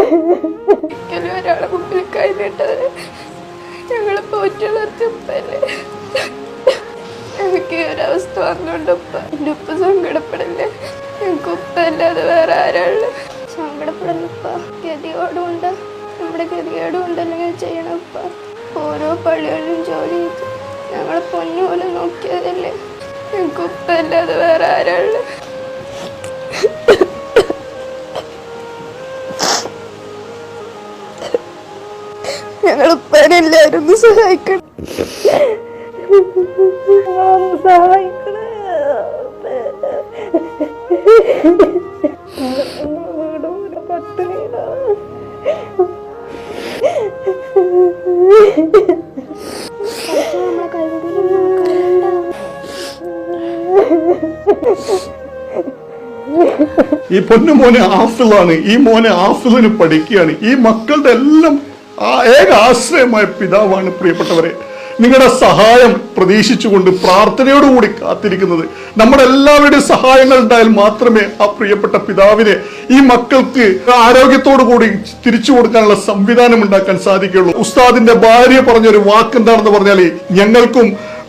ഒരിക്കലും ഒരാളെ മുമ്പിൽ കൈനീട്ടത് ഞങ്ങളെ പോറ്റുള്ളവർക്ക് ഉപ്പല്ലേ എനിക്ക് ഈ ഒരവസ്ഥ വന്നുകൊണ്ട് ഉപ്പ. എന്റെ ഉപ്പ സങ്കടപ്പെടില്ലേ? ഞങ്ങൾക്ക് ഉപ്പ അല്ലാതെ വേറെ ആരാൾ സങ്കടപ്പെടുന്ന ഉപ്പ. ഗതിയോടുണ്ട് നമ്മുടെ ഗതികേടും ഉണ്ടല്ലെങ്കിൽ ചെയ്യണം ഉപ്പ? ഓരോ പള്ളികളിലും ജോലി ചെയ്ത്. ഞങ്ങളെ പൊന്നു പോലെ നോക്കിയതല്ലേ? ഞങ്ങൾക്ക് ഉപ്പ അല്ലാതെ വേറെ ആരാൾ ഉപ്പനെല്ലാവരും ഒന്ന് സഹായിക്കണം. സഹായിക്കണേ. ഈ പൊന്നു മോനെ ആഫിളാണ് ഈ മോനെ ആഫിളിന് പഠിക്കുകയാണ്. ഈ മക്കളുടെ എല്ലാം ആ ഏക ആശ്രയമായ പിതാവാണ് പ്രിയപ്പെട്ടവരെ. നിങ്ങളുടെ സഹായം പ്രതീക്ഷിച്ചുകൊണ്ട് പ്രാർത്ഥനയോടുകൂടി കാത്തിരിക്കുന്നത് നമ്മുടെ എല്ലാവരുടെയും സഹായങ്ങൾ ഉണ്ടായാൽ മാത്രമേ ആ പ്രിയപ്പെട്ട പിതാവിനെ ഈ മക്കൾക്ക് ആരോഗ്യത്തോടു കൂടി തിരിച്ചു കൊടുക്കാനുള്ള സംവിധാനം ഉണ്ടാക്കാൻ സാധിക്കുകയുള്ളൂ. ഉസ്താദിന്റെ ഭാര്യ പറഞ്ഞൊരു വാക്ക് എന്താണെന്ന് പറഞ്ഞാൽ ഞങ്ങൾക്കും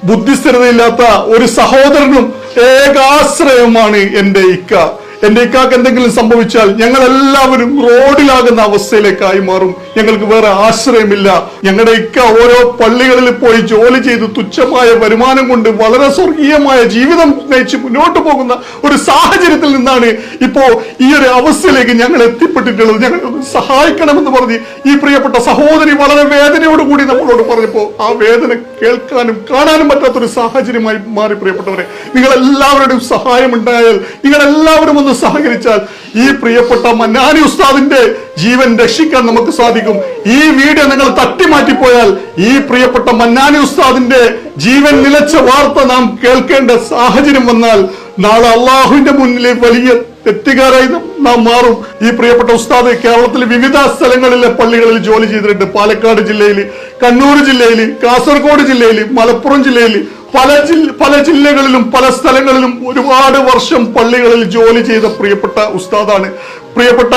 ബുദ്ധിസ്ഥിരതയില്ലാത്ത ഒരു സഹോദരനും ഏകാശ്രയമാണ് എന്റെ ഇക്ക. എന്റെ ഇക്കാക്ക് എന്തെങ്കിലും സംഭവിച്ചാൽ ഞങ്ങൾ എല്ലാവരും റോഡിലാകുന്ന അവസ്ഥയിലേക്കായി മാറും. ഞങ്ങൾക്ക് വേറെ ആശ്രയമില്ല. ഞങ്ങളുടെ ഇക്ക ഓരോ പള്ളികളിൽ പോയി ജോലി ചെയ്ത് തുച്ഛമായ വരുമാനം കൊണ്ട് വളരെ സ്വർഗീയമായ ജീവിതം നയിച്ച് മുന്നോട്ട് പോകുന്ന ഒരു സാഹചര്യത്തിൽ നിന്നാണ് ഇപ്പോ ഈ ഒരു അവസ്ഥയിലേക്ക് ഞങ്ങൾ എത്തിപ്പെട്ടിട്ടുള്ളത്. ഞങ്ങൾ സഹായിക്കണമെന്ന് പറഞ്ഞ് ഈ പ്രിയപ്പെട്ട സഹോദരി വളരെ വേദനയോടുകൂടി നമ്മളോട് പറഞ്ഞപ്പോ ആ വേദന കേൾക്കാനും കാണാനും പറ്റാത്തൊരു സാഹചര്യമായി മാറി പ്രിയപ്പെട്ടവരെ. നിങ്ങൾ എല്ലാവരുടെയും സഹായം ഉണ്ടായാൽ നിങ്ങൾ എല്ലാവരും ഒന്ന് സഹകരിച്ചാൽ ഈ പ്രിയപ്പെട്ട മന്നാനി ഉസ്താദിന്റെ ജീവൻ രക്ഷിക്കാൻ നമുക്ക് സാധിക്കും. ഈ വീഡിയോ നിങ്ങൾ തട്ടിമാറ്റിപ്പോയാൽ ഈ പ്രിയപ്പെട്ട മന്നാനി ഉസ്താദിന്റെ ജീവൻ നിലച്ച വാർത്ത നാം കേൾക്കേണ്ട സാഹചര്യം വന്നാൽ നാളെ അള്ളാഹുവിന്റെ മുന്നിൽ വലിയ തെറ്റുകാരായി നാം മാറും. ഈ പ്രിയപ്പെട്ട ഉസ്താദ് കേരളത്തിലെ വിവിധ സ്ഥലങ്ങളിലെ പള്ളികളിൽ ജോലി ചെയ്തിട്ടുണ്ട്. പാലക്കാട് ജില്ലയിൽ കണ്ണൂർ ജില്ലയിൽ കാസർഗോഡ് ജില്ലയിൽ മലപ്പുറം ജില്ലയിൽ പല പല ജില്ലകളിലും പല സ്ഥലങ്ങളിലും ഒരുപാട് വർഷം പള്ളികളിൽ ജോലി ചെയ്ത പ്രിയപ്പെട്ട ഉസ്താദാണ്. പ്രിയപ്പെട്ട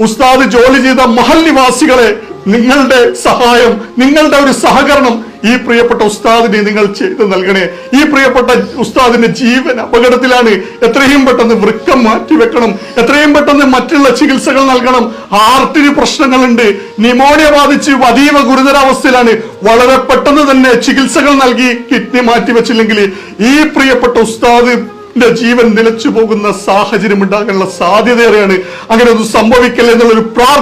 ഉസ്താദ് ജോലി ചെയ്ത മഹൽ നിവാസികളെ നിങ്ങളുടെ സഹായം നിങ്ങളുടെ ഒരു സഹകരണം ഈ പ്രിയപ്പെട്ട ഉസ്താദിനെ നിങ്ങൾ ചെയ്ത് നൽകണേ. ഈ പ്രിയപ്പെട്ട ഉസ്താദിന്റെ ജീവൻ അപകടത്തിലാണ് എത്രയും പെട്ടെന്ന് വൃക്കം മാറ്റിവെക്കണം. എത്രയും പെട്ടെന്ന് മറ്റുള്ള ചികിത്സകൾ നൽകണം. ഹാർട്ടിന് പ്രശ്നങ്ങളുണ്ട്. നിമോണിയ ബാധിച്ച് അതീവ ഗുരുതരാവസ്ഥയിലാണ്. വളരെ പെട്ടെന്ന് തന്നെ ചികിത്സകൾ നൽകി കിഡ്നി മാറ്റിവെച്ചില്ലെങ്കിൽ ഈ പ്രിയപ്പെട്ട ഉസ്താദ് ജീവൻ നിലച്ചു പോകുന്ന സാഹചര്യം ഉണ്ടാകാനുള്ള സാധ്യതയേറെയാണ്. അങ്ങനെ ഒന്നും സംഭവിക്കല്ലേ എന്നുള്ളൊരു പ്രാർത്ഥന